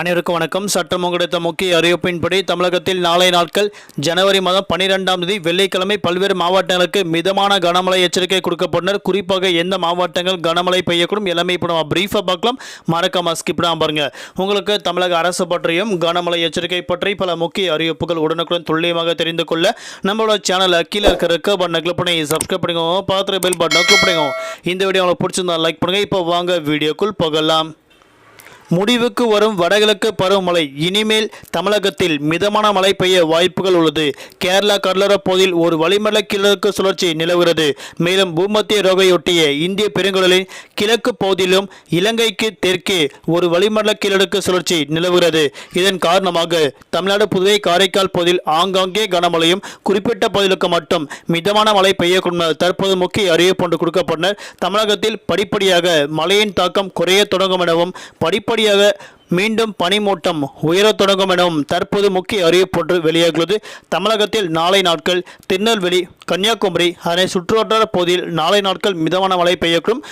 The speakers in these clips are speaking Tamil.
அனைவருக்கும் வணக்கம். சட்டம் கிடைத்த முக்கிய அறிவிப்பின்படி தமிழகத்தில் நாளை நாட்கள் ஜனவரி மாதம் பன்னிரெண்டாம் தேதி வெள்ளிக்கிழமை பல்வேறு மாவட்டங்களுக்கு மிதமான கனமழை எச்சரிக்கை கொடுக்கப்பட்டனர். குறிப்பாக எந்த மாவட்டங்கள் கனமழை பெய்யக்கூடும் எல்லாமே இப்போ நம்ம பிரீஃபாக பார்க்கலாம். மறக்காம ஸ்கிப் பாருங்க. உங்களுக்கு தமிழக அரசு பற்றியும் கனமழை எச்சரிக்கை பற்றி பல முக்கிய அறிவிப்புகள் உடனுக்குடன் துல்லியமாக தெரிந்து கொள்ள நம்மளோட சேனலை கீழே இருக்க ரெக்க பட்டனை கிளிக் பண்ணி சப்ஸ்கிரைப் பண்ணிக்கோங்க. பார்த்துட்டு பெல் பட்டனை கிளிக் பண்ணிக்கோங்க. இந்த வீடியோ உங்களுக்கு பிடிச்சிருந்தா லைக் பண்ணுங்கள் இப்போ வாங்க வீடியோக்குள் போகலாம். முடிவுக்கு வரும் வடகிழக்கு பருவமழை. இனிமேல் தமிழகத்தில் மிதமான மழை பெய்ய வாய்ப்புகள் உள்ளது. கேரளா கடலோரப் பகுதியில் ஒரு வளிமண்டல கிழக்கு சுழற்சி நிலவுகிறது. மேலும் பூமத்திய ரோகையொட்டிய இந்திய பெருங்கடலின் கிழக்கு பகுதியிலும் இலங்கைக்கு தெற்கே ஒரு வளிமண்டல கிழக்கு சுழற்சி நிலவுகிறது. இதன் காரணமாக தமிழ்நாடு புதுவை காரைக்கால் பகுதியில் ஆங்காங்கே கனமழையும் குறிப்பிட்ட பகுதிகளுக்கு மட்டும் மிதமான மழை பெய்யக்கூடும் தற்போது முக்கிய அறிவிப்பு ஒன்று கொடுக்கப்பட்டனர் தமிழகத்தில் படிப்படியாக மழையின் தாக்கம் குறைய தொடங்கும் எனவும் படிப்படியாக மீண்டும் பனிமூட்டம் உயரத் தொடங்கும் எனவும் தற்போது முக்கிய அறிவிப்பு ஒன்று வெளியாகியுள்ளது. தமிழகத்தில் நாளை நாட்கள் திருநெல்வேலி கன்னியாகுமரி அதனை சுற்றுவட்டார பகுதியில் நாளை நாட்கள் மிதமான மழை பெய்யக்கூடும்.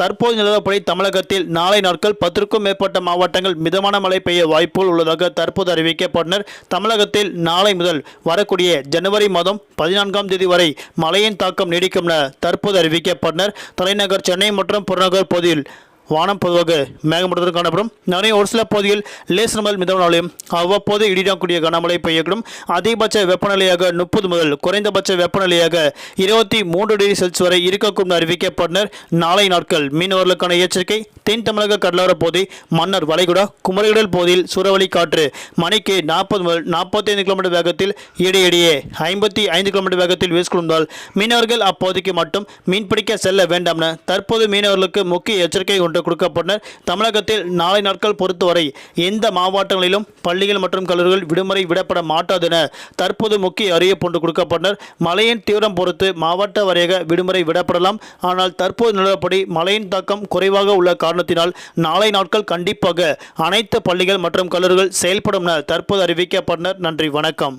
தற்போது நிலவரப்படி தமிழகத்தில் நாளை நாட்கள் பத்திற்கும் மேற்பட்ட மாவட்டங்கள் மிதமான மழை பெய்ய வாய்ப்புகள் உள்ளதாக தற்போது அறிவிக்கப்பட்டனர். தமிழகத்தில் நாளை முதல் வரக்கூடிய ஜனவரி மாதம் பதினான்காம் தேதி வரை மழையின் தாக்கம் நீடிக்கும் என தற்போது அறிவிக்கப்பட்டனர். தலைநகர் சென்னை மற்றும் புறநகர் பகுதியில் வானம் பொதுவாக மேகமூட்டத்துடன் காணப்படும். நிறைய ஒரு சில பகுதியில் லேசர் முதல் மிதமானாலும் அவ்வப்போது இடிடக்கூடிய கனமழை பெய்யக்கூடும். அதிகபட்ச வெப்பநிலையாக முப்பது முதல் குறைந்தபட்ச வெப்பநிலையாக இருபத்தி மூன்று டிகிரி செல்சியஸ் வரை இருக்கக்கூடும் அறிவிக்கப்பட்டனர். நாளை நாட்கள் மீனவர்களுக்கான எச்சரிக்கை. தென் தமிழக கடலோர பகுதி மன்னர் வளைகுடா குமரிகடல் பகுதியில் சூறாவளி காற்று மணிக்கு நாற்பது முதல் நாற்பத்தைந்து கிலோமீட்டர் வேகத்தில் இடையிடையே ஐம்பத்தி ஐந்து கிலோமீட்டர் வேகத்தில் வீசிக்கொண்டால் மீனவர்கள் அப்போதைக்கு மட்டும் மீன்பிடிக்க செல்ல வேண்டாம் என தற்போது மீனவர்களுக்கு முக்கிய எச்சரிக்கை ஒன்று கொடுக்கப்பட்டனர் தமிழகத்தில் நாளை நாட்கள் பொறுத்தவரை எந்த மாவட்டங்களிலும் பள்ளிகள் மற்றும் கல்லூரிகள் விடுமுறை விடப்பட மாட்டாது என தற்போது முக்கிய அறிவிப்பு ஒன்று கொடுக்கப்பட்டனர் மழையின் தீவிரம் பொறுத்து மாவட்ட வாரியாக விடுமுறை விடப்படலாம். ஆனால் தற்போது நிலவரப்படி மழையின் தாக்கம் குறைவாக உள்ள காரணத்தினால் நாளை நாட்கள் கண்டிப்பாக அனைத்து பள்ளிகள் மற்றும் கல்லூரிகள் செயல்படும் என தற்போது அறிவிக்கப்பட்டனர். நன்றி வணக்கம்.